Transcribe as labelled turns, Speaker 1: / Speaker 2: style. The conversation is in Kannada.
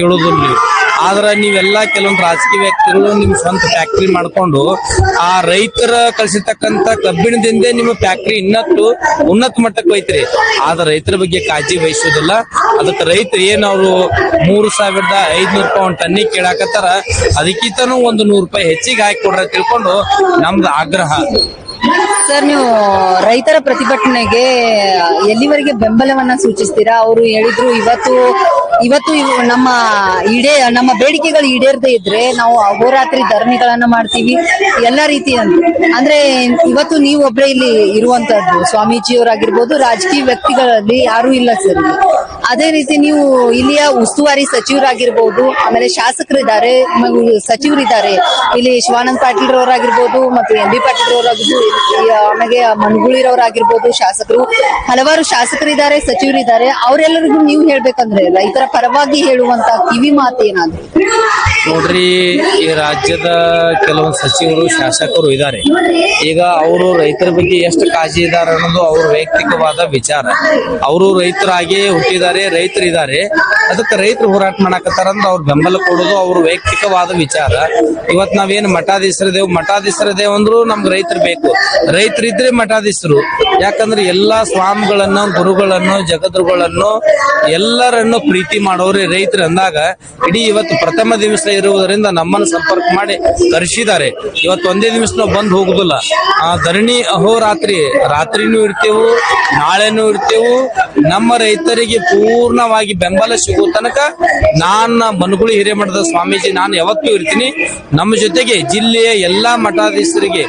Speaker 1: ಹೇಳುದಿಲ್ಲ ಆದ್ರ ನೀವೆಲ್ಲ ಕೆಲವೊಂದು ರಾಜಕೀಯ ವ್ಯಕ್ತಿಗಳು ನಿಮ್ ಸ್ವಂತ ಫ್ಯಾಕ್ಟ್ರಿ ಮಾಡ್ಕೊಂಡು ಆ ರೈತರ ಕಳಿಸಿರ್ತಕ್ಕಂತ ಕಬ್ಬಿಣದಿಂದ ನಿಮ್ಮ ಫ್ಯಾಕ್ಟ್ರಿ ಇನ್ನತ್ತು ಉನ್ನತ ಮಟ್ಟಕ್ಕೆ ಹೋಯ್ತ್ರಿ. ಆದ್ರೆ ರೈತರ ಬಗ್ಗೆ ಕಾಳಜಿ ವಹಿಸೋದಿಲ್ಲ. ಅದಕ್ಕೆ ರೈತರು ಏನ್ ಅವರು ಮೂರು ಸಾವಿರದ ಐದ್ನೂರು ರೂಪಾಯಿ ಒಂದು ಟನ್ನಿ ಕೇಳಾಕತ್ತಾರ. ಅದಕ್ಕಿಂತನು ಒಂದು ನೂರು ರೂಪಾಯಿ ಹೆಚ್ಚಿಗೆ ಹಾಕಿ ಕೊಡ್ರ ತಿಳ್ಕೊಂಡು ನಮ್ದು ಆಗ್ರಹ.
Speaker 2: ಸರ್, ನೀವು ರೈತರ ಪ್ರತಿಭಟನೆಗೆ ಎಲ್ಲಿವರೆಗೆ ಬೆಂಬಲವನ್ನ ಸೂಚಿಸ್ತೀರಾ? ಅವರು ಹೇಳಿದ್ರು ಇವತ್ತು ಇವತ್ತು ಇವು ನಮ್ಮ ಈಡೇ, ನಮ್ಮ ಬೇಡಿಕೆಗಳು ಈಡೇರದೇ ಇದ್ರೆ ನಾವು ಅಹೋರಾತ್ರಿ ಧರಣಿಗಳನ್ನ ಮಾಡ್ತೀವಿ, ಎಲ್ಲ ರೀತಿ ಅಂದ್ರೆ ಇವತ್ತು ನೀವು ಒಬ್ರೇ ಇಲ್ಲಿ ಇರುವಂತದ್ದು ಸ್ವಾಮೀಜಿಯವರಾಗಿರ್ಬೋದು, ರಾಜಕೀಯ ವ್ಯಕ್ತಿಗಳಲ್ಲಿ ಯಾರು ಇಲ್ಲ ಸರ್. ಅದೇ ರೀತಿ ನೀವು ಇಲ್ಲಿಯ ಉಸ್ತುವಾರಿ ಸಚಿವರಾಗಿರ್ಬೋದು, ಆಮೇಲೆ ಶಾಸಕರಿದ್ದಾರೆ ಸಚಿವರಿದ್ದಾರೆ. ಇಲ್ಲಿ ಶಿವಾನಂದ ಪಾಟೀಲ್ ರವರಾಗಿರ್ಬೋದು ಮತ್ತು ಎಂ ಬಿ ಪಾಟೀಲ್ ರವರಾಗಿರ್ಬೋದು ಆಮೇಲೆ ಮನ್ಗುಳಿರವರಾಗಿರ್ಬೋದು ಶಾಸಕರು. ಹಲವಾರು ಶಾಸಕರಿದ್ದಾರೆ, ಸಚಿವರಿದ್ದಾರೆ. ಅವರೆಲ್ಲರಿಗೂ ನೀವು ಹೇಳ್ಬೇಕಂದ್ರೆ, ರೈತರ ಪರವಾಗಿ ಹೇಳುವಂತ ಕಿವಿ ಮಾತು ಏನಾದ್ರು?
Speaker 1: ನೋಡ್ರಿ, ಈ ರಾಜ್ಯದ ಕೆಲವೊಂದು ಸಚಿವರು, ಶಾಸಕರು ಇದ್ದಾರೆ. ಈಗ ಅವರು ರೈತರ ಬಗ್ಗೆ ಎಷ್ಟು ಕಾಳಜಿ ಇದ್ದಾರೆ ಅನ್ನೋದು ಅವ್ರ ವೈಯಕ್ತಿಕವಾದ ವಿಚಾರ. ಅವರು ರೈತರಾಗಿ ಹುಟ್ಟಿದ್ದಾರೆ ರೈತರಿದ್ದಾರೆ ಅದಕ್ಕೆ ರೈತರು ಹೋರಾಟ ಮಾಡಕತ್ತಾರಂದ್ರೆ ಅವ್ರ ಬೆಂಬಲ ಕೊಡೋದು ಅವ್ರ ವೈಯಕ್ತಿಕವಾದ ವಿಚಾರ. ಇವತ್ ನಾವೇನ್ ಮಠಾಧೀಶರದೇವ್ ಮಠಾಧೀಶರದೇವ್ ಅಂದ್ರು ನಮ್ಗೆ ರೈತರು ಬೇಕು. ರೈತರಿದ್ರೆ ಮಠಾಧೀಶರು. ಯಾಕಂದ್ರೆ ಎಲ್ಲಾ ಸ್ವಾಮಿಗಳನ್ನ, ಗುರುಗಳನ್ನು ಜಗದ್ರುಗಳನ್ನು ಎಲ್ಲರನ್ನು ಪ್ರೀತಿ ಮಾಡೋರೆ ರೈತರು ಅಂದಾಗ ಇಡೀ ಇವತ್ತು ಪ್ರಥಮ ದಿವಸ ಇರುವುದರಿಂದ ನಮ್ಮನ್ನು ಸಂಪರ್ಕ ಮಾಡಿ ಕರೆಸಿದ್ದಾರೆ. ಇವತ್ತು ಒಂದೇ ದಿವಸ ನಾವು ಬಂದು ಹೋಗುದಿಲ್ಲ. ಆ ಧರಣಿ ಅಹೋರಾತ್ರಿ, ರಾತ್ರಿನೂ ಇರ್ತೇವು, ನಾಳೆನೂ ಇರ್ತೇವು. ನಮ್ಮ ರೈತರಿಗೆ ಪೂರ್ಣವಾಗಿ ಬೆಂಬಲ ಸಿಗುವ ತನಕ ನಾನ ಮನುಗುಳಿ ಹಿರೇಮಠದ ಸ್ವಾಮೀಜಿ, ನಾನು ಯಾವತ್ತೂ ಇರ್ತೀನಿ. ನಮ್ಮ ಜೊತೆಗೆ ಜಿಲ್ಲೆಯ ಎಲ್ಲಾ ಮಠಾಧೀಶರಿಗೆ